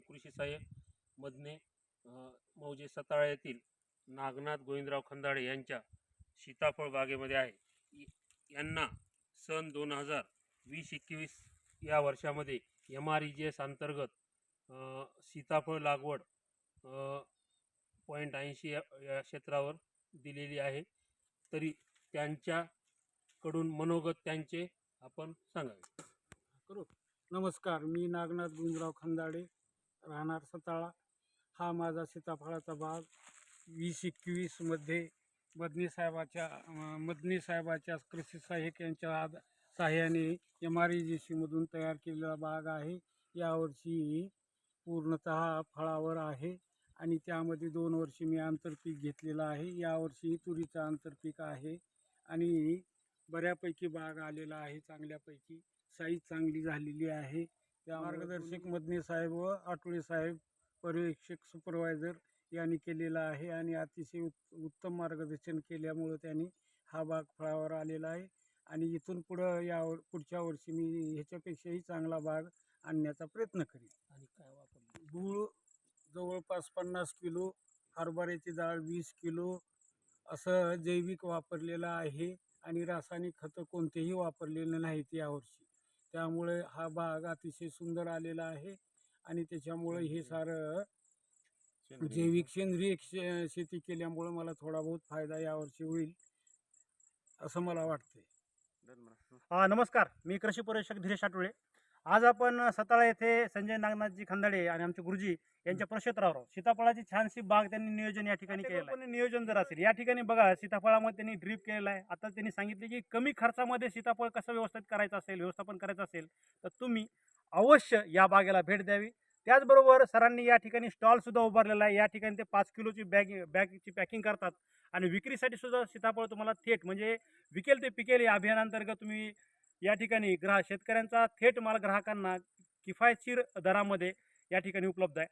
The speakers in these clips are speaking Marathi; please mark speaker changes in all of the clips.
Speaker 1: आणि कृषी सहाय्यक मधने मौजे सताळा येथील नागनाथ गोविंदराव खंदाडे यांच्या सीताफळ बागेमध्ये आहे. यांना सन दोन हजार वीस एकवीस या वर्षामध्ये M R E G S अंतर्गत सीताफळ लागवड पॉईंट ऐंशी या या क्षेत्रावर दिलेली आहे. तरी त्यांच्याकडून मनोगत त्यांचे आपण सांगावे.
Speaker 2: करू. नमस्कार मी नागनाथ गुंजराव खंदाडे राहणार सताळा. हा माझा सीताफळाचा बाग. वीस एकवीसमध्ये मदनी साहेबाच्या मदनी साहेबाच्या कृषी सहाय्यक यांच्या आद सहाय्याने एम आर ई जी सीमधून तयार केलेला बाग आहे. यावर्षी पूर्णतः फळावर आहे आणि त्यामध्ये दोन वर्षी मी आंतरपीक घेतलेलं आहे. यावर्षी तुरीचं आंतरपीक आहे आणि बऱ्यापैकी बाग आलेला आहे चांगल्यापैकी. साईज चांगली झालेली आहे. त्या मार्गदर्शक मदने साहेब व आठवळे साहेब पर्यवेक्षक सुपरवायझर यांनी केलेला आहे आणि अतिशय उत् उत्तम मार्गदर्शन केल्यामुळं त्यांनी हा बाग फळावर आलेला आहे. आणि इथून पुढं या पुढच्या वर्षी मी ह्याच्यापेक्षाही चांगला बाग आणण्याचा प्रयत्न करेन.
Speaker 1: आणि काय वापरले?
Speaker 2: गूळ जवळपास पन्नास किलो हरभऱ्याची डाळ वीस किलो असं जैविक वापरलेलं आहे आणि रासायनिक खतं कोणतेही वापरलेले नाहीत यावर्षी. त्यामुळे हा बाग अतिशय सुंदर आलेला आहे आणि त्याच्यामुळे हे सारं जैविक सेंद्रिय शे- शेती केल्यामुळं मला थोडा बहुत फायदा यावर्षी होईल असं मला वाटतंय.
Speaker 3: हा नमस्कार. मी कृषी पर्यवेक्षक धीरेश आठवळे आज आपण सताळा येथे संजय नागनाथजी खंदाडे आणि आमचे गुरुजी यांच्या प्रक्षेत्रावर आहोत. सीताफळाची छानशी बाग त्यांनी नियोजन या ठिकाणी केलेलं आहे. नियोजन जर असेल या ठिकाणी बघा सीताफळामध्ये त्यांनी ड्रीप केलेलं आहे. आता त्यांनी सांगितले की कमी खर्चामध्ये सीताफळ कसं व्यवस्थित करायचं असेल व्यवस्थापन करायचं असेल तर तुम्ही अवश्य या बागेला भेट द्यावी. त्याचबरोबर सरांनी या ठिकाणी स्टॉलसुद्धा उभारलेला आहे. या ठिकाणी ते पाच किलोची बॅग बॅगची पॅकिंग करतात. आणि विक्रीसाठी सुद्धा सीताफळ तुम्हाला थेट म्हणजे विकेल ते पिकेल या अभियानांतर्गत तुम्ही या ठिकाणी ग्राहक शेतकऱ्यांचा थेट माल ग्राहकांना किफायतशीर दरामध्ये या ठिकाणी उपलब्ध आहे.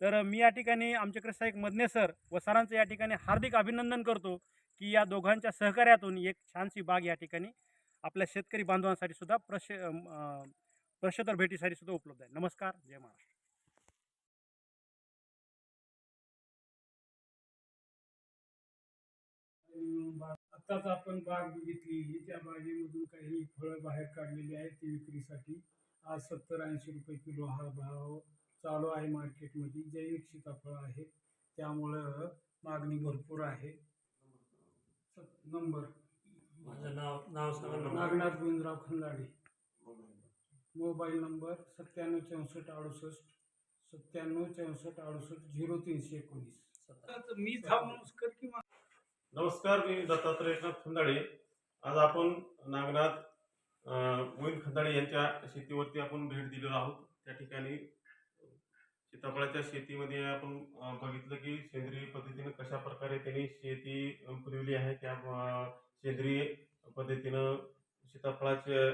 Speaker 3: तर मी या ठिकाणी आमचे कृषी एक मदने सर व सरांचं या ठिकाणी हार्दिक अभिनंदन करतो की या दोघांच्या सहकार्यातून एक छानशी बाग या ठिकाणी आपल्या शेतकरी बांधवांसाठी सुद्धा प्रश प्रश्नोत्तर भेटीसाठी सुद्धा उपलब्ध आहे. नमस्कार. जय महाराष्ट्र.
Speaker 2: आत्ताच आपण बाग बघितली त्या बागेमधून काही फळं बाहेर काढलेली आहेत ती विक्रीसाठी. आज सत्तर ऐंशी रुपये किलो हा भाव चालू आहे मार्केटमध्ये. जैविक सीताफळ आहे. त्यामुळं मागणी भरपूर आहे. सत- नंबर.
Speaker 1: माझं नाव नाव सांगा.
Speaker 2: नागनाथ गोविंदराव खंदाडे. मोबाईल नंबर सत्त्याण्णव चौसष्ट अडुसष्ट सत्त्याण्णव चौसष्ट अडुसष्ट झिरो तीनशे एकोणीस. मी
Speaker 4: नमस्कार मी दत्तात्रय एकनाथ खंदाडे. आज आपण नागनाथ मोहित गोविंद खंदाडे यांच्या शेतीवरती आपण भेट दिलेलो आहोत. त्या ठिकाणी सीताफळाच्या शेतीमध्ये आपण बघितलं की सेंद्रिय पद्धतीनं कशा प्रकारे त्यांनी शेती पुरवली आहे त्या सेंद्रिय पद्धतीनं सीताफळाचे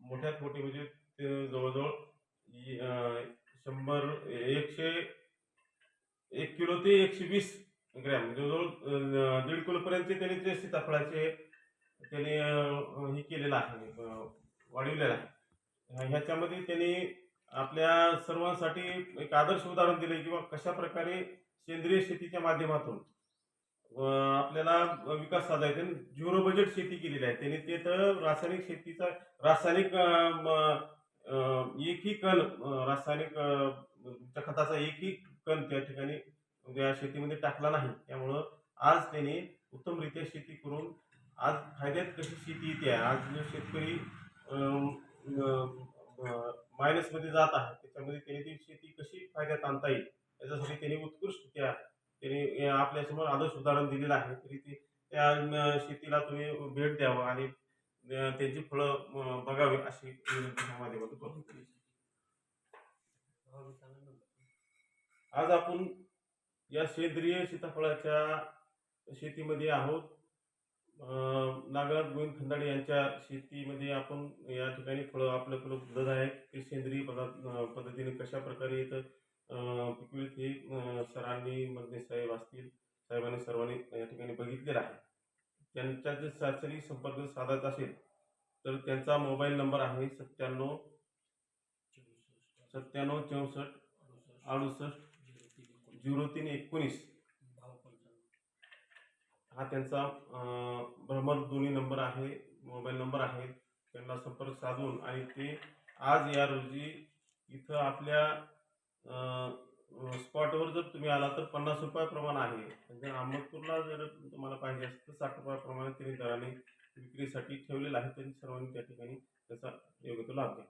Speaker 4: मोठ्यात मोठी म्हणजे ते जवळजवळ शंभर एकशे एक किलो ते एकशे वीस ग्रॅम. जवळजवळ दीड किलोपर्यंतचे त्यांनी ते सीताफळाचे त्यांनी हे केलेलं आहे अं, वाढविलेलं आहे. ह्याच्यामध्ये त्यांनी आपल्या सर्वांसाठी एक आदर्श उदाहरण दिले किंवा कशा प्रकारे सेंद्रिय शेतीच्या माध्यमातून आपल्याला विकास साधायचा आहे. झिरो बजेट शेती केलेली आहे. त्यांनी ते तर रासायनिक शेतीचा रासायनिक म- एकही कण रासायनिक खताचा एकही कण त्या ठिकाणी या शेतीमध्ये टाकला नाही. त्यामुळं आज त्यांनी उत्तमरित्या शेती करून आज फायद्यात कशी शेती येते आहे? आज जो शेतकरी मायनसमध्ये जात आहे त्याच्यामध्ये त्यांनी ती शेती कशी फायद्यात आणता येईल? याच्यासाठी त्यांनी उत्कृष्टरित्या त्यांनी आपल्यासमोर आदर्श उदाहरण दिलेलं आहे. तरी ते त्या शेतीला तुम्ही भेट द्यावं आणि त्यांची फळं बघावी अशी माध्यमातून
Speaker 1: ना.
Speaker 4: आज आपण या सेंद्रिय सीताफळाच्या शेतीमध्ये आहोत. अं, नागराज गोविंद खंदाडे यांच्या शेतीमध्ये आपण या ठिकाणी फळं आपल्या उपलब्ध आहेत. ते सेंद्रिय पदार्थ पद्धतीने कशा प्रकारे इथं पिकवित हे सरांनी मध्ये साहेब असतील साहेबांनी सर्वांनी या ठिकाणी बघितलेलं आहे. त्यांच्या जर शारीरिक संपर्क साधायचा असेल तर त्यांचा मोबाईल नंबर आहे सत्त्याण्णव सत्त्याण्णव चौसष्ट अडुसष्ट झिरो तीन एकोणीस. हा त्यांचा भ्रमर दोन्ही नंबर आहे मोबाईल नंबर आहे. त्यांना संपर्क साधून आणि ते आज या रोजी इथं आपल्या स्पॉटवर जर तुम्ही आला तर पन्नास रुपयाप्रमाणे आहे. म्हणजे अहमदपूरला जर तुम्हाला पाहिजे असेल तर साठ रुपयाप्रमाणे त्यांनी दराने विक्रीसाठी ठेवलेलं आहे. त्यांनी सर्वांनी त्या ठिकाणी त्याचा योग्य तो लाभ घ्या.